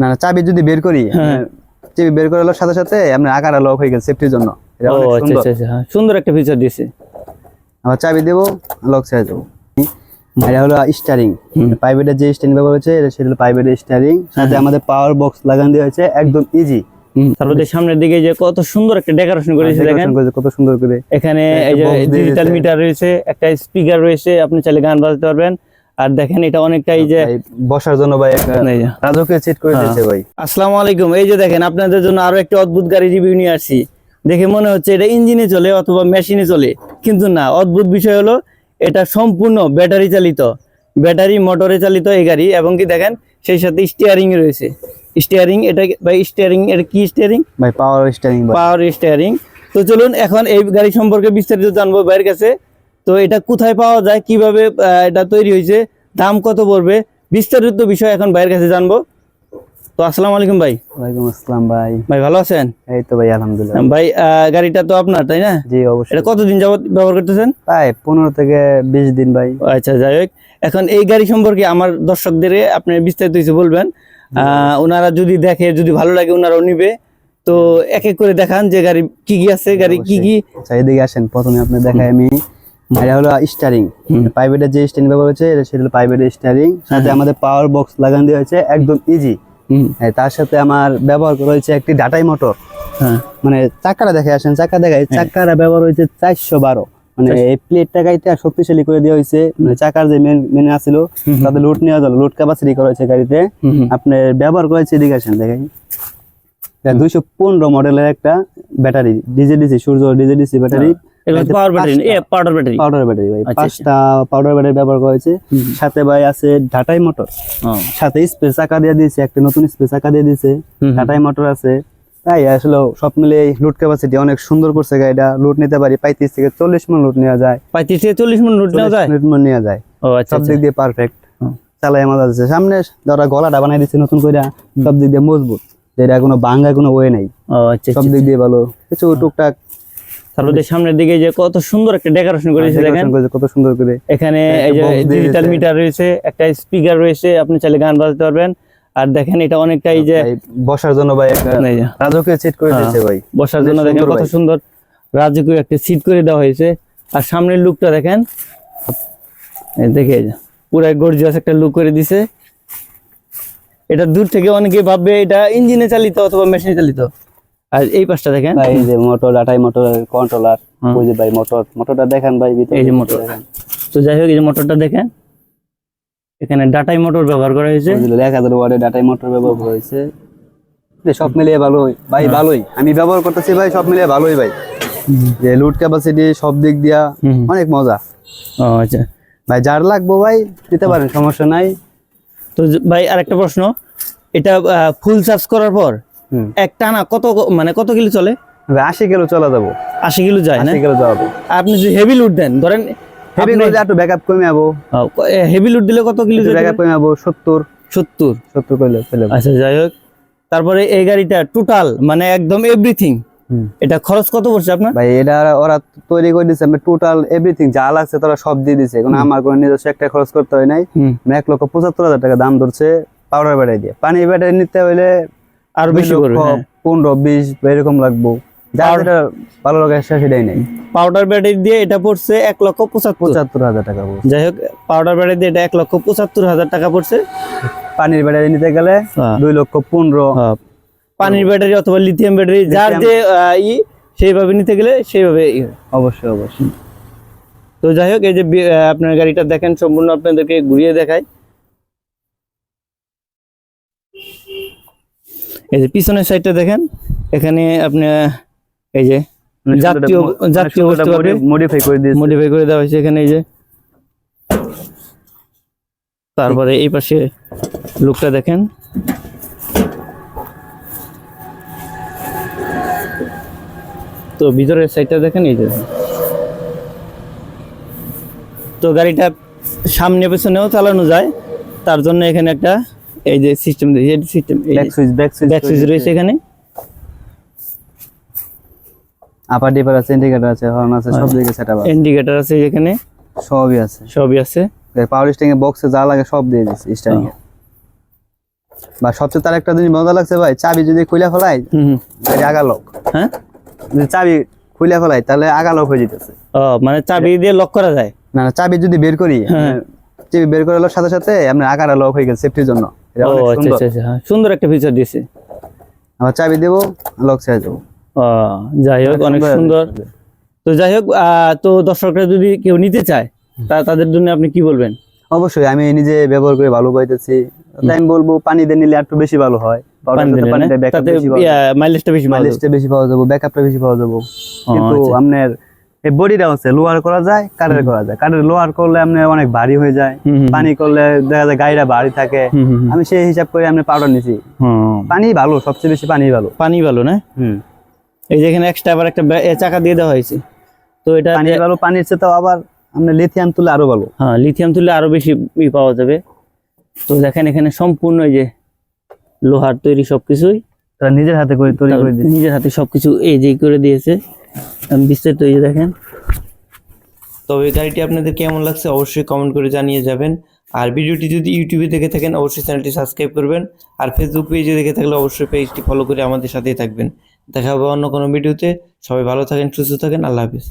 না না চাবি যদি বের করি হ্যাঁ। চাবি বের করার সাথে সাথে আপনার আকার লক হয়ে গেছে সেফটির জন্য। আচ্ছা সুন্দর। আচ্ছা আচ্ছা হ্যাঁ, সুন্দর একটা ফিচার দিয়েছে। আবার চাবি দেবো লক ছেড়ে দেবো। এটা হলো স্টারিং প্রাইভেটের যে স্ট্যান্ড ব্যবহার হচ্ছে এটা সেটা হলো প্রাইভেটের স্টারিং সাথে আমাদের পাওয়ার বক্স লাগান দেওয়া হয়েছে একদম ইজি তারপরে সামনের দিকে যে কত সুন্দর একটা ডেকোরেশন করেছে দেখেন। কত সুন্দর করে। এখানে এই যে ডিজিটাল মিটার রয়েছে একটা স্পিকার রয়েছে আপনি চাইলে গান বাজাতে পারবেন। আর দেখেন এটা অনেকটাই যে বসার জন্য ভাই। রাজকীয় সেট করে হ্যাঁ। দিয়েছে ভাই। আসসালামু আলাইকুম এই যে দেখেন আপনাদের জন্য আরও একটা অদ্ভুত গাড়ি রিভিউ নিয়ে আসছি। দেখে মনে হচ্ছে এটা ইঞ্জিনে চলে অথবা মেশিনে চলে কিন্তু না। অদ্ভুত বিষয় হলো এটা সম্পূর্ণ ব্যাটারি চালিত। ব্যাটারি মোটরে চালিত এই গাড়ি এবং কি দেখেন সেই সাথে স্টিয়ারিং রয়েছে। স্টিয়ারিং এটা বা স্টিয়ারিং এটা কি স্টিয়ারিং ভাই পাওয়ার স্টিয়ারিং পাওয়ার স্টিয়ারিং তো চলুন এখন এই গাড়ি সম্পর্কে বিস্তারিত জানব ভাইয়ের কাছে। তো এটা কোথায় পাওয়া যায় কীভাবে এটা তৈরি হয়েছে দাম কত পড়বে বিস্তারিত বিষয় এখন ভাইয়ের কাছে জানব। তো আসসালামু আলাইকুম ভাই। ওয়ালাইকুম আসসালাম ভাই। ভাই ভালো আছেন? এই তো ভাই আলহামদুলিল্লাহ। ভাই গাড়িটা তো আপনার তাই না? জি অবশ্যই। এটা কতদিন যাবত ব্যবহার করতেছেন? ভাই পনেরো থেকে বিশ দিন ভাই। আচ্ছা যাই হোক। এখন এই গাড়ি সম্পর্কে আমার দর্শকদের আপনি বিস্তারিত কিছু বলবেন। আহ, ওনারা যদি দেখে যদি ভালো লাগে ওনারাও নিবে। তো এক এক করে দেখান যে গাড়ি কি কি আছে গাড়ি কি কি? আচ্ছা এদিকে আসেন প্রথমে আপনি দেখাই আমি। এটা হলো স্টারিং প্রাইভেটের যে স্ট্যান্ড ব্যবহার হচ্ছে এটা সেটা হলো প্রাইভেটের স্টারিং সাথে আমাদের পাওয়ার বক্স লাগান দেওয়া হয়েছে একদম ইজি তার সাথে আমার ব্যবহার করা হয়েছে একটি ডাটাই মোটর হ্যাঁ। মানে চাকাটা দেখে আসেন চাকা দেখায় চাকাটা ব্যবহার হয়েছে চারশো বারো। মানে এই প্লেটটা গাড়িটা শক্তিশালী করে দেওয়া হয়েছে। মানে চাকার যে মেন মেনে আসছিল তাতে লোড নেওয়া গেল লোড ক্যাপাসিটি করা হয়েছে গাড়িতে। আপনার ব্যবহার করেছে এদিকে আসেন দেখেন। দুইশো পনেরো মডেলের একটা battery DJ DC Surya DJ DC battery power battery এ পাউডার ব্যাটারি পাউডার ব্যাটারি ভাই। পাঁচটা পাউডার ব্যাটারি ব্যবহার করা হয়েছে। সাথে ভাই আছে ঢাটাই মোটর সাথে স্প্রে চাকা দিয়ে দিয়েছে একটা নতুন স্প্রে চাকা দিয়ে দিয়েছে। ঢাটাই মোটর আছে। তাই আসলে সব মিলে লুট ক্যাপাসিটি অনেক সুন্দর করছে গাড়িটা লুট নিতে পারি পঁয়ত্রিশ থেকে চল্লিশ মন লুট নেওয়া যায়। পঁয়ত্রিশ থেকে চল্লিশ মন লুট নেওয়া যায়? মন নেওয়া যায়। আচ্ছা সব আচ্ছা। দিক দিয়ে পারফেক্ট। চালাই মজা আছে। সামনে ধরা গলাটা বানাই দিচ্ছে নতুন করে সব দিক দিয়ে মজবুত। যেটা কোনো ভাঙ্গা কোনো ওয়ে নাই। আচ্ছা সব দিক দিয়ে ভালো। কিছু টুকটাক তারপরে সামনের দিকে যে কত সুন্দর একটা ডেকোরেশন করেছে দেখেন। কত সুন্দর করে। এখানে এই যে ডিজিটাল মিটার রয়েছে একটা স্পিকার রয়েছে আপনি চাইলে গান বাজাতে পারবেন। আর দেখেন এটা অনেকটাই যে বসার জন্য ভাই রাজকীয় সেট করে হ্যাঁ। দিয়েছে ভাই। বসার জন্য দেখেন কত সুন্দর রাজকীয় একটা সিট করে দেওয়া হয়েছে। আর সামনের লুকটা দেখেন। এই দেখে পুরো গর্জিয়াস একটা লুক করে দিছে এটা দূর থেকে অনেকে ভাববে এটা ইঞ্জিনে চালিত অথবা মেশিনে চালিত। আর এই পাশটা দেখেন। ভাই এই যে মোটর ডাটাই মোটর কন্ট্রোলার। ওই যে ভাই মোটর মোটরটা দেখেন ভাই ভিতরে। এই যে মোটর। তো যাই হোক এই যে মোটরটা দেখেন এখানে ডাটাই মোটর ব্যবহার করা হয়েছে। এক হাজার ওয়ার্ডের ডাটাই মোটর ব্যবহার করা হয়েছে। সব মিলিয়ে ভালোই। ভাই হ্যাঁ। ভালোই। আমি ব্যবহার করতেছি ভাই সব মিলিয়ে ভালোই ভাই। যে লুট ক্যাপাসিটি সব দিক দিয়া অনেক মজা। ও আচ্ছা। ভাই যার লাগবো ভাই দিতে পারেন সমস্যা নাই। তো ভাই আরেকটা প্রশ্ন। এটা ফুল চার্জ করার পর এক টানা কত মানে কত কিলো চলে? আশি কিলো চলা যাব। আশি কিলো যায় না? কিলো যাব। আপনি যদি হেভি লোড দেন ধরেন হেভি করে একটু ব্যাকআপ কমে যাব। হেভি লোড দিলে কত কিলো ব্যাকআপ কমে যাব সত্তর। সত্তর। সত্তর ফেলে আচ্ছা যাই হোক। তারপরে এই গাড়িটা টোটাল মানে একদম এভরিথিং এটা খরচ কত পড়ছে আপনার? ভাই এটা ওরা তৈরি করে আমি টোটাল এভরিথিং যা লাগছে তারা সব দিয়ে দিছে। কোনো আমার কোনো নিজস্ব একটা খরচ করতে হয় নাই। মানে এক লক্ষ পঁচাত্তর হাজার টাকা দাম ধরছে পাউডার ব্যাটারি দিয়ে। পানি ব্যাটারি নিতে হলে আরও বেশি পড়বে হ্যাঁ। পনেরো বিশ এরকম লাগবো। যা আর- যেটা ভালো লাগে সেটাই নেই। পাউডার ব্যাটারি দিয়ে এটা পড়ছে এক লক্ষ পঁচাত্তর। পঁচাত্তর হাজার টাকা। যাই হোক পাউডার ব্যাটারি দিয়ে এটা এক লক্ষ পঁচাত্তর হাজার টাকা পড়ছে। পানির ব্যাটারি নিতে গেলে হ্যাঁ। দুই লক্ষ পনেরো। আহ, পানির ব্যাটারি অথবা লিথিয়াম ব্যাটারি যার যে ই সেইভাবে নিতে গেলে সেইভাবে অবশ্যই অবশ্যই। তো যাই হোক এই যে আপনার গাড়িটা দেখেন সম্পূর্ণ আপনাদেরকে ঘুরিয়ে দেখাই। এই যে পিছনের সাইডটা দেখেন এখানে আপনি এই যে জাতীয় জাতীয় বস্তু মডিফাই করে দিয়েছে। মডিফাই করে দেওয়া হয়েছে এখানে এই যে। তারপরে এই পাশে লুকটা দেখেন। তো ভিতরের সাইডটা দেখেন এই যে। তো গাড়িটা সামনে পেছনেও চালানো যায় তার জন্য এখানে একটা এই যে system system back switch back switch back switch রয়েছে এখানে। আপার ডিপার আছে ইন্ডিকেটর আছে হর্ন আছে সব দিকে সেটআপ আছে। ইন্ডিকেটর আছে এখানে। সবই আছে। সবই আছে। পাওয়ার স্টিং এর বক্সে যা লাগে সব দিয়ে দিয়েছে স্টারিং এ। বা সবচেয়ে তার একটা জিনিস মজা লাগছে ভাই চাবি যদি খুলে ফেলাই। গাড়ি আগালক হ্যাঁ? যদি চাবি খুলে ফেলাই তাহলে আগালক হয়ে যেতেছে। ও মানে চাবি দিয়ে লক করা যায়? না না চাবি যদি বের করি হ্যাঁ। চাবি বের করে সাথে সাথে আপনার আগারা লক হয়ে গেছে সেফটির জন্য। ও আচ্ছা সুন্দর। আচ্ছা আচ্ছা হ্যাঁ, সুন্দর একটা ফিচার দিয়েছে। আবার চাবি দেবো লক ছেড়ে দেবো। ও যাই হোক অনেক সুন্দর। তো যাই হোক তো দর্শকরা যদি কেউ নিতে চায় তা তাদের জন্য আপনি কি বলবেন? অবশ্যই আমি নিজে ব্যবহার করে ভালো পাইতেছি। তাই আমি বলব পানি দিয়ে নিলে একটু বেশি ভালো হয়। মাইলেজটা বেশি পাওয়া যাবে। মাইলেজটা বেশি পাওয়া যাবে ব্যাকআপটা বেশি পাওয়া যাবে। কিন্তু। আপনার এই বডিটা হচ্ছে লোয়ার করা যায় কাঠের করা যায়। কাঠের লোয়ার করলে আপনার অনেক ভারী হয়ে যায় পানি করলে দেখা যায় গাড়িটা ভারী থাকে। আমি সেই হিসাব করে আমি পাউডার নিছি। পানি ভালো সবচেয়ে বেশি পানি ভালো। পানি ভালো না? এই যে এখানে এক্সট্রা আবার একটা চাকা দিয়ে দেওয়া হয়েছে। তো এটা পানি ভালো পানির চেয়ে তো আবার আপনার লিথিয়াম তুলে আরও ভালো। হ্যাঁ লিথিয়াম তুললে আরও বেশি পাওয়া যাবে। তো দেখেন এখানে সম্পূর্ণ এই যে লোহার তৈরি সবকিছুই। তারা নিজের হাতে করে তৈরি করে নিজের হাতে সবকিছু এই যে করে দিয়েছে। বিস্তারিত এই দেখেন। তবে গাড়িটি আপনাদের কেমন লাগছে অবশ্যই কমেন্ট করে জানিয়ে যাবেন। আর ভিডিওটি যদি ইউটিউবে দেখে থাকেন, অবশ্যই চ্যানেলটি সাবস্ক্রাইব করবেন। আর ফেসবুক পেজে দেখে থাকলে অবশ্যই পেজটি ফলো করে আমাদের সাথেই থাকবেন। দেখা হবে অন্য কোনো ভিডিওতে সবাই ভালো থাকেন, সুস্থ থাকেন, আল্লাহ হাফিজ।